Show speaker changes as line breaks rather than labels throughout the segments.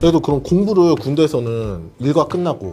그래도 그럼 공부를 군대에서는 일과 끝나고.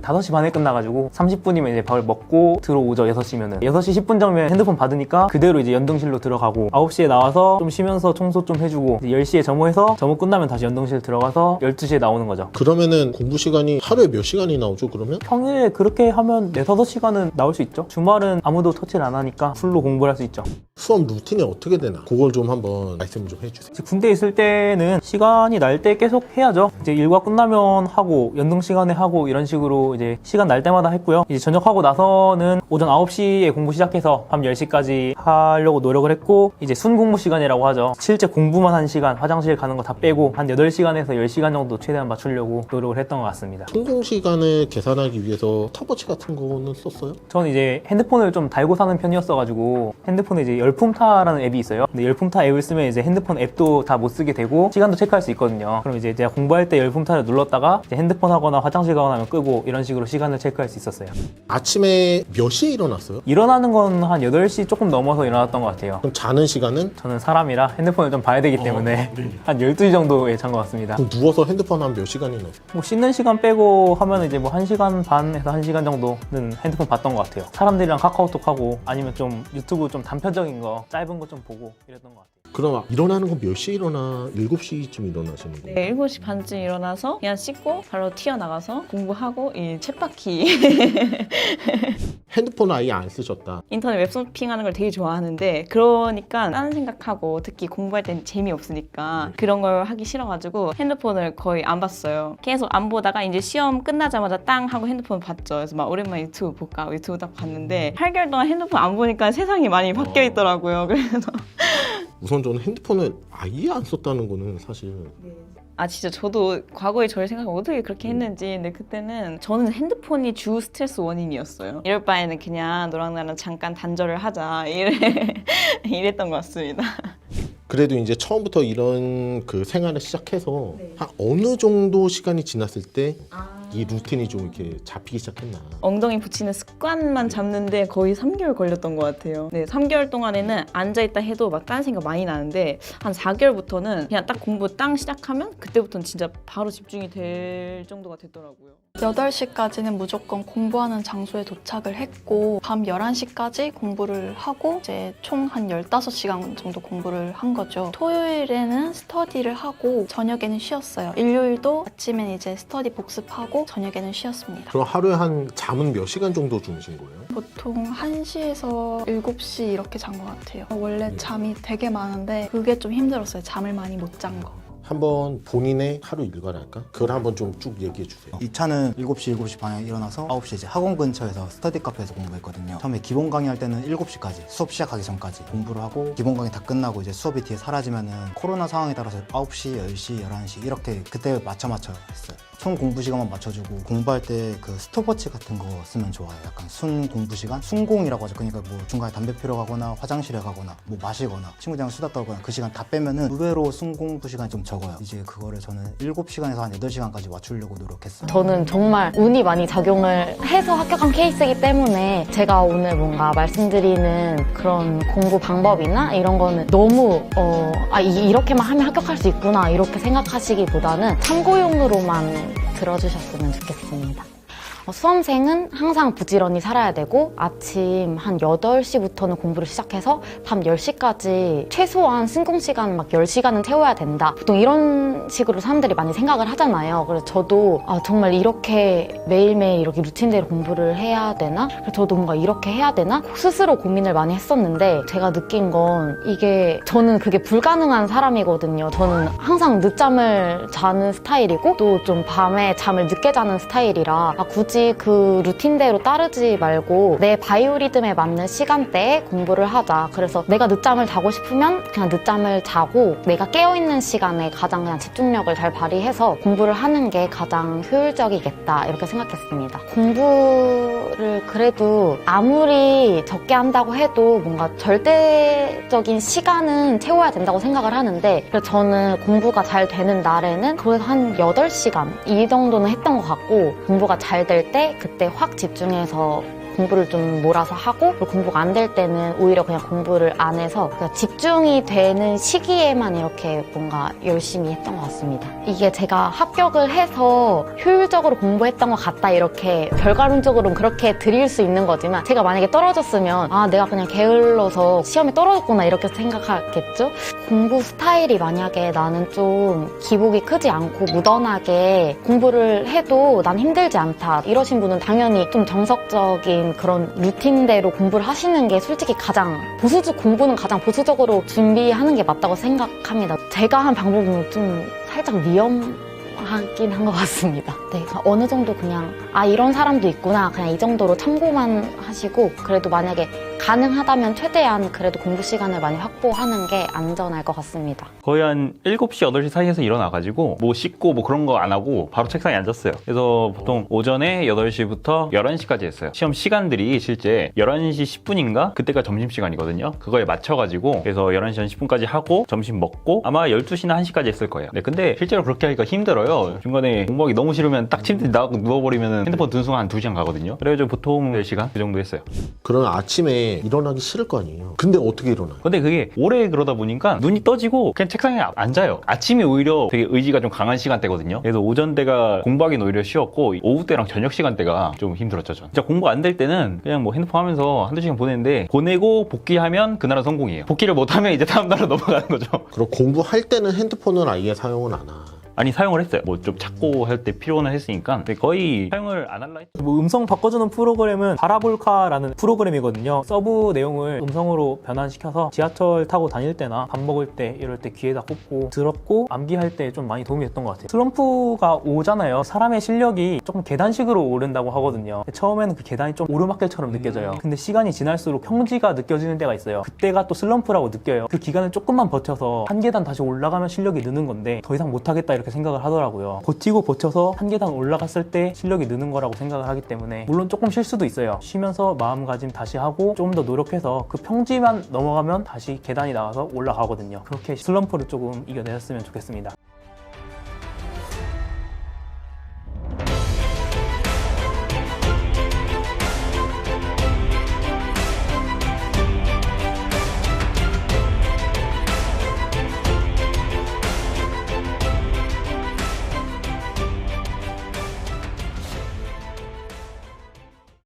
5시 반에 끝나가지고 30분이면 이제 밥을 먹고 들어오죠 6시면은. 6시 10분 전면 핸드폰 받으니까 그대로 이제 연등실로 들어가고 9시에 나와서 좀 쉬면서 청소 좀 해주고 이제 10시에 점호해서 점호 끝나면 다시 연등실 들어가서 12시에 나오는 거죠.
그러면은 공부 시간이 하루에 몇 시간이 나오죠 그러면?
평일에 그렇게 하면 4, 5시간은 나올 수 있죠. 주말은 아무도 터치를 안 하니까 풀로 공부를 할 수 있죠
수업 루틴이 어떻게 되나? 그걸 좀 한번 말씀 좀 해주세요.
군대 있을 때는 시간이 날 때 계속 해야죠. 이제 일과 끝나면 하고 연등 시간에 하고 이런 식으로 이제 시간 날 때마다 했고요. 이제 전역하고 나서는 오전 9시에 공부 시작해서 밤 10시까지 하려고 노력을 했고 이제 순 공부 시간이라고 하죠. 실제 공부만 한 시간, 화장실 가는 거 다 빼고 한 8시간에서 10시간 정도 최대한 맞추려고 노력을 했던 것 같습니다.
성공 시간을 계산하기 위해서 탑워치 같은 거는 썼어요?
저는 이제 핸드폰을 좀 달고 사는 편이었어가지고 핸드폰에 이제 열품타라는 앱이 있어요. 근데 열품타 앱을 쓰면 이제 핸드폰 앱도 다 못 쓰게 되고 시간도 체크할 수 있거든요. 그럼 이제 제가 공부할 때 열품타를 눌렀다가 핸드폰 하거나 화장실 가거나 하면 끄고 이런 식으로 시간을 체크할 수 있었어요.
아침에 몇 시에 일어났어요?
일어나는 건 한 8시 조금 넘어서 일어났던 것 같아요.
그럼 자는 시간은?
저는 사람이라 핸드폰을 좀 봐야 되기 때문에 한 12시 정도에 잔 것 같습니다.
그럼 누워서 핸드폰 한 몇 시간이나?
뭐 씻는 시간 빼고 하면 이제 뭐 1시간 반에서 1시간 정도는 핸드폰 봤던 것 같아요. 사람들이랑 카카오톡 하고 아니면 좀 유튜브 좀 단편적인 거 짧은 거 좀 보고 이랬던 것 같아요.
그럼 일어나는 건 몇 시에 일어나? 7시쯤 일어나시는 거예요?
네, 7시 반쯤 일어나서 그냥 씻고 바로 튀어나가서 공부하고 이 챗바퀴
핸드폰 아예 안 쓰셨다.
인터넷 웹서핑하는 걸 되게 좋아하는데 그러니까 다른 생각하고 특히 공부할 땐 재미없으니까 그런 걸 하기 싫어가지고 핸드폰을 거의 안 봤어요. 계속 안 보다가 이제 시험 끝나자마자 땅 하고 핸드폰 봤죠. 그래서 막 오랜만에 유튜브 볼까 유튜브 딱 봤는데 8개월 동안 핸드폰 안 보니까 세상이 많이 바뀌어 있더라고요. 그래서
우선 저는 핸드폰을 아예 안 썼다는 거는 사실
아 진짜 저도 과거에 저를 생각하면 어떻게 그렇게 했는지 근데 그때는 저는 핸드폰이 주 스트레스 원인이었어요. 이럴 바에는 그냥 너랑 나랑 잠깐 단절을 하자 이래 이랬던 것 같습니다.
그래도 이제 처음부터 이런 그 생활을 시작해서 한 어느 정도 시간이 지났을 때 이 루틴이 좀 이렇게 잡히기 시작했나?
엉덩이 붙이는 습관만 잡는데 거의 3개월 걸렸던 것 같아요 네 3개월 동안에는 앉아있다 해도 막 딴 생각 많이 나는데 한 4개월부터는 그냥 딱 공부 땅 시작하면 그때부터는 진짜 바로 집중이 될 정도가 됐더라고요
8시까지는 무조건 공부하는 장소에 도착을 했고 밤 11시까지 공부를 하고 이제 총 한 15시간 정도 공부를 한 거죠. 토요일에는 스터디를 하고 저녁에는 쉬었어요. 일요일도 아침엔 이제 스터디 복습하고 저녁에는 쉬었습니다.
그럼 하루에 한 잠은 몇 시간 정도 주무신 거예요?
보통 1시에서 7시 이렇게 잔 것 같아요. 원래
네.
잠이 되게 많은데 그게 좀 힘들었어요. 잠을 많이 못 잔 거.
한번 본인의 하루 일과랄까? 그걸 한번 좀 쭉 얘기해 주세요.
이 차는 7시, 7시 반에 일어나서 9시 이제 학원 근처에서 스터디 카페에서 공부했거든요. 처음에 기본 강의할 때는 7시까지 수업 시작하기 전까지 공부를 하고 기본 강의 다 끝나고 이제 수업이 뒤에 사라지면은 코로나 상황에 따라서 9시, 10시, 11시 이렇게 그때 맞춰 맞춰 했어요. 총 공부 시간만 맞춰주고 공부할 때 그 스톱워치 같은 거 쓰면 좋아요. 약간 순 공부 시간, 순공이라고 하죠. 그러니까 뭐 중간에 담배 피러 가거나 화장실에 가거나 뭐 마시거나 친구들이랑 수다 떨거나 그 시간 다 빼면은 의외로 순 공부 시간이 좀 적어요. 이제 그거를 저는 7시간에서 한 8시간까지 맞추려고 노력했어요.
저는 정말 운이 많이 작용을 해서 합격한 케이스이기 때문에 제가 오늘 뭔가 말씀드리는 그런 공부 방법이나 이런 거는 너무 어, 아 이- 이렇게만 하면 합격할 수 있구나 이렇게 생각하시기보다는 참고용으로만 들어주셨으면 좋겠습니다. 어, 수험생은 항상 부지런히 살아야 되고 아침 한 8시부터는 공부를 시작해서 밤 10시까지 최소한 승공 시간 막 10시간은 채워야 된다. 보통 이런 식으로 사람들이 많이 생각을 하잖아요. 그래서 저도 아, 정말 이렇게 매일매일 이렇게 루틴대로 공부를 해야 되나? 그래서 저도 뭔가 이렇게 해야 되나? 스스로 고민을 많이 했었는데 제가 느낀 건 이게 저는 그게 불가능한 사람이거든요. 저는 항상 늦잠을 자는 스타일이고 또 좀 밤에 잠을 늦게 자는 스타일이라 아, 굳이 그 루틴대로 따르지 말고 내 바이오리듬에 맞는 시간대에 공부를 하자. 그래서 내가 늦잠을 자고 싶으면 그냥 늦잠을 자고 내가 깨어있는 시간에 가장 그냥 집중력을 잘 발휘해서 공부를 하는 게 가장 효율적이겠다. 이렇게 생각했습니다. 공부를 그래도 아무리 적게 한다고 해도 뭔가 절대적인 시간은 채워야 된다고 생각을 하는데 그래서 저는 공부가 잘 되는 날에는 그래도 한 8시간 이 정도는 했던 것 같고 공부가 잘될 때 그때 확 집중해서 공부를 좀 몰아서 하고 공부가 안 될 때는 오히려 그냥 공부를 안 해서 집중이 되는 시기에만 이렇게 뭔가 열심히 했던 것 같습니다. 이게 제가 합격을 해서 효율적으로 공부했던 것 같다 이렇게 결과론적으로는 그렇게 드릴 수 있는 거지만 제가 만약에 떨어졌으면 아 내가 그냥 게을러서 시험에 떨어졌구나 이렇게 생각하겠죠? 공부 스타일이 만약에 나는 좀 기복이 크지 않고 무던하게 공부를 해도 난 힘들지 않다 이러신 분은 당연히 좀 정석적인 그런 루틴대로 공부를 하시는 게 솔직히 가장 보수적 공부는 가장 보수적으로 준비하는 게 맞다고 생각합니다. 제가 한 방법은 좀 살짝 위험 하긴 한 것 같습니다. 네, 어느 정도 그냥 아 이런 사람도 있구나 그냥 이 정도로 참고만 하시고 그래도 만약에 가능하다면 최대한 그래도 공부 시간을 많이 확보하는 게 안전할 것 같습니다.
거의 한 7시, 8시 사이에서 일어나가지고 뭐 씻고 뭐 그런 거 안 하고 바로 책상에 앉았어요. 그래서 보통 오전에 8시부터 11시까지 했어요. 시험 시간들이 실제 11시 10분인가? 그때가 점심시간이거든요. 그거에 맞춰가지고 그래서 11시 한 10분까지 하고 점심 먹고 아마 12시나 1시까지 했을 거예요. 네, 근데 실제로 그렇게 하기가 힘들어요. 중간에 공부하기 너무 싫으면 딱 침대 나가고 누워버리면 핸드폰 든 순간 한 2시간 가거든요. 그래가지고 보통 4시간 그 정도 했어요.
그런 아침에 일어나기 싫을 거 아니에요. 근데 어떻게 일어나요?
근데 그게 오래 그러다 보니까 눈이 떠지고 그냥 책상에 아- 앉아요. 아침이 오히려 되게 의지가 좀 강한 시간대거든요. 그래서 오전 때가 공부하기는 오히려 쉬웠고 오후 때랑 저녁 시간대가 좀 힘들었죠. 전. 진짜 공부 안 될 때는 그냥 뭐 핸드폰 하면서 한두 시간 보내는데 보내고 복귀하면 그날은 성공이에요. 복귀를 못하면 이제 다음 날로 넘어가는 거죠.
그럼 공부할 때는 핸드폰을 아예 사용을 안 하.
아니 사용을 했어요. 뭐 좀 찾고 할 때 필요는 했으니까 근데 거의 사용을 안 할라 했죠.
뭐 음성 바꿔주는 프로그램은 바라볼카라는 프로그램이거든요. 서브 내용을 음성으로 변환시켜서 지하철 타고 다닐 때나 밥 먹을 때 이럴 때 귀에다 꽂고 들었고 암기할 때 좀 많이 도움이 됐던 것 같아요. 슬럼프가 오잖아요. 사람의 실력이 조금 계단식으로 오른다고 하거든요. 처음에는 그 계단이 좀 오르막길처럼 느껴져요. 근데 시간이 지날수록 평지가 느껴지는 때가 있어요. 그때가 또 슬럼프라고 느껴요. 그 기간을 조금만 버텨서 한 계단 다시 올라가면 실력이 느는 건데 더 이상 못하겠다 이렇게 생각을 하더라고요. 버티고 버텨서 한 계단 올라갔을 때 실력이 느는 거라고 생각을 하기 때문에 물론 조금 쉴 수도 있어요. 쉬면서 마음가짐 다시 하고 좀 더 노력해서 그 평지만 넘어가면 다시 계단이 나와서 올라가거든요. 그렇게 슬럼프를 조금 이겨내셨으면 좋겠습니다.